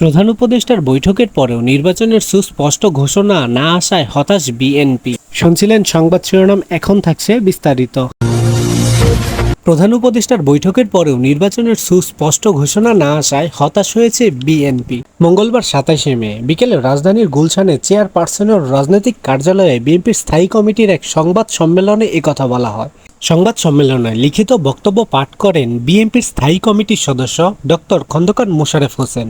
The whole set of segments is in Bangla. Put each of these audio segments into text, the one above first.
প্রধান উপদেষ্টার বৈঠকের পরেও নির্বাচনের সুস্পষ্ট ঘোষণা না আসায় হতাশ বিএনপি। শুনছিলেন সংবাদ শিরোনাম, এখন থাকছে বিস্তারিত। প্রধান উপদেষ্টার বৈঠকের পরেও নির্বাচনের সুস্পষ্ট ঘোষণা না আসায় হতাশ হয়েছে বিএনপি। মঙ্গলবার সাতাশে মে, বিকেলে রাজধানীর গুলশানে চেয়ারপারসনের রাজনৈতিক কার্যালয়ে বিএনপির স্থায়ী কমিটির এক সংবাদ সম্মেলনে একথা বলা হয়। সংবাদ সম্মেলনে লিখিত বক্তব্য পাঠ করেন বিএনপির স্থায়ী কমিটির সদস্য ডক্টর খন্দকার মোশারেফ হোসেন।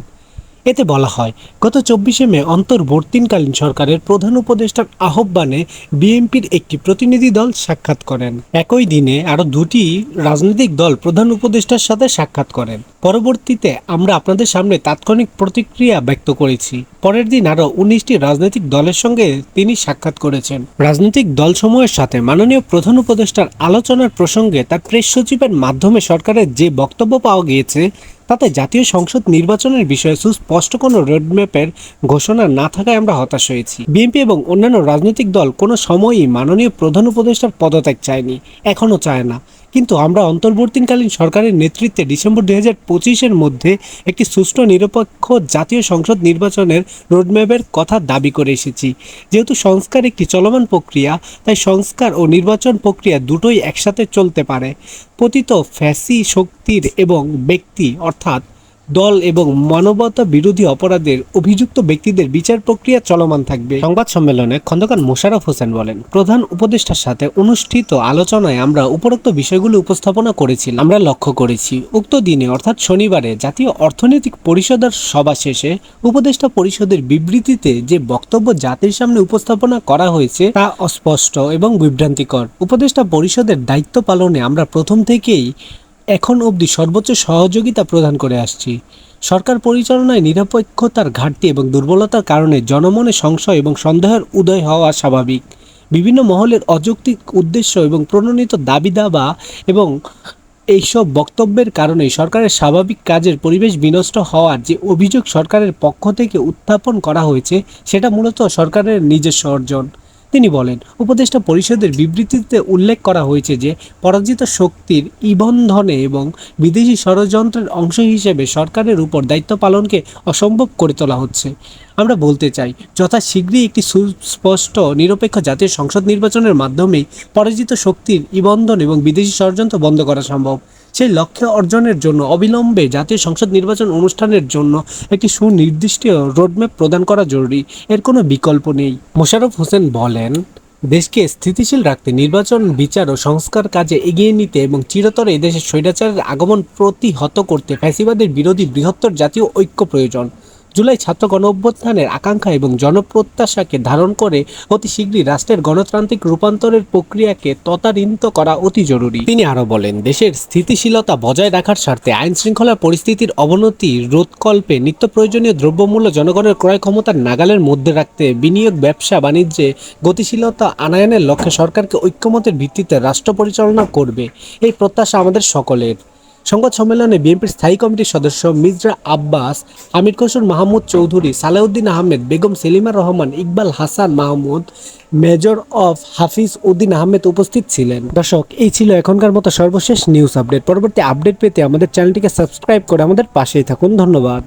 এতে বলা হয়, গত চব্বিশে মে অন্তর্বর্তীকালীন সরকারের প্রধান উপদেষ্টার আহ্বানে বিএনপির একটি প্রতিনিধি দল সাক্ষাৎ করেন। একই দিনে আরও দুটি রাজনৈতিক দল প্রধান উপদেষ্টার সাথে সাক্ষাৎ করেন। পরবর্তীতে আমরা আপনাদের সামনে তাৎক্ষণিক প্রতিক্রিয়া ব্যক্ত করেছি। পরের দিন আরও উনিশটি রাজনৈতিক দলের সঙ্গে তিনি সাক্ষাৎ করেছেন। রাজনৈতিক দলসমূহের সাথে মাননীয় প্রধান উপদেষ্টার আলোচনার প্রসঙ্গে তার প্রেস সচিবের মাধ্যমে সরকারের যে বক্তব্য পাওয়া গিয়েছে তাতে জাতীয় সংসদ নির্বাচনের বিষয়ে সুস্পষ্ট কোনো রোডম্যাপের ঘোষণা না থাকায় আমরা হতাশ হয়েছি। বিএনপি এবং অন্যান্য রাজনৈতিক দল কোনো সময়ই মাননীয় প্রধান উপদেষ্টার পদত্যাগ চায়নি। এখনও চায় না। কিন্তু আমরা অন্তর্বর্তীকালীন সরকারের নেতৃত্বে ডিসেম্বর দুই হাজার পঁচিশের মধ্যে একটি সুষ্ঠু নিরপেক্ষ জাতীয় সংসদ নির্বাচনের রোডম্যাপের কথা দাবি করে এসেছি। যেহেতু সংস্কার একটি চলমান প্রক্রিয়া, তাই সংস্কার ও নির্বাচন প্রক্রিয়া দুটোই একসাথে চলতে পারে। পতিত ফ্যাসি শক্তির এবং ব্যক্তি, অর্থাৎ দল এবং মানবতা বিরোধী অপরাধের অভিযুক্ত ব্যক্তিদের বিচার প্রক্রিয়া চলমান থাকবে। সংবাদ সম্মেলনে খন্দকার মোশারফ হোসেন বলেন, প্রধান উপদেষ্টার সাথে অনুষ্ঠিত আলোচনায় আমরা উপরোক্ত বিষয়গুলো উপস্থাপনা করেছি। আমরা লক্ষ্য করেছি, উক্ত দিনে অর্থাৎ শনিবারে জাতীয় অর্থনৈতিক পরিষদের সভা শেষে উপদেষ্টা পরিষদের বিবৃতিতে যে বক্তব্য জাতির সামনে উপস্থাপনা করা হয়েছে তা অস্পষ্ট এবং বিভ্রান্তিকর। উপদেষ্টা পরিষদের দায়িত্ব পালনে আমরা প্রথম থেকেই এখন অবধি সর্বোচ্চ সহযোগিতা প্রদান করে আসছি। সরকার পরিচালনায় নিরপেক্ষতার ঘাটতি এবং দুর্বলতার কারণে জনমনে সংশয় এবং সন্দেহের উদয় হওয়া স্বাভাবিক। বিভিন্ন মহলের অযৌক্তিক উদ্দেশ্য এবং প্রণোদিত দাবি দাবা এবং এইসব বক্তব্যের কারণে সরকারের স্বাভাবিক কাজের পরিবেশ বিনষ্ট হওয়ার যে অভিযোগ সরকারের পক্ষ থেকে উত্থাপন করা হয়েছে, সেটা মূলত সরকারের নিজস্ব অর্জন। তিনি বলেন, উপদেষ্টা পরিষদের বিবৃতিতে উল্লেখ করা হয়েছে যে, পরাজিত শক্তির ইবন্ধনে এবং বিদেশি ষড়যন্ত্রের অংশ হিসেবে সরকারের উপর দায়িত্ব পালনকে অসম্ভব করে তোলা হচ্ছে। আমরা বলতে চাই যথা শীঘ্রই একটি সুস্পষ্ট, নিরপেক্ষ জাতীয় সংসদ নির্বাচনের মাধ্যমেই পরাজিত শক্তির ইবন্ধন এবং বিদেশি ষড়যন্ত্র বন্ধ করা সম্ভব। সেই লক্ষ্য অর্জনের জন্য অবিলম্বে জাতীয় সংসদ নির্বাচন অনুষ্ঠানের জন্য একটি সুনির্দিষ্ট রোডম্যাপ প্রদান করা জরুরি। এর কোনো বিকল্প নেই। মোশাররফ হোসেন বলেন, দেশকে স্থিতিশীল রাখতে নির্বাচন, বিচার ও সংস্কার কাজে এগিয়ে নিতে এবং চিরতরে এদেশের স্বৈরাচারের আগমন প্রতিহত করতে ফ্যাসিবাদের বিরোধী বৃহত্তর জাতীয় ঐক্য প্রয়োজন। জুলাই ছাত্র গণ অভ্যুত্থানের আকাঙ্ক্ষা এবং জনপ্রত্যাশাকে ধারণ করে অতি শীঘ্রই রাষ্ট্রের গণতান্ত্রিক রূপান্তরের প্রক্রিয়াকে ততারিন্ত করা অতি জরুরি। তিনি আরও বলেন, দেশের স্থিতিশীলতা বজায় রাখার স্বার্থে আইন শৃঙ্খলার পরিস্থিতির অবনতি, রোধকল্পে নিত্য প্রয়োজনীয় দ্রব্যমূল্য জনগণের ক্রয় ক্ষমতার নাগালের মধ্যে রাখতে, বিনিয়োগ, ব্যবসা, বাণিজ্যে গতিশীলতা আনায়নের লক্ষ্যে সরকারকে ঐক্যমতের ভিত্তিতে রাষ্ট্র পরিচালনা করবে, এই প্রত্যাশা আমাদের সকলের। সংবাদ সম্মেলনে বিএনপির স্থায়ী কমিটির সদস্য মির্জা আব্বাস, আমির খসুর মাহমুদ চৌধুরী, সালাউদ্দিন আহমেদ, বেগম সেলিমা রহমান, ইকবাল হাসান মাহমুদ, মেজর অফ হাফিজ উদ্দিন আহমেদ উপস্থিত ছিলেন। দর্শক, এই ছিল এখনকার মতো সর্বশেষ নিউজ আপডেট পরবর্তী আপডেট পেতে আমাদের চ্যানেলটিকে সাবস্ক্রাইব করে আমাদের পাশেই থাকুন। ধন্যবাদ।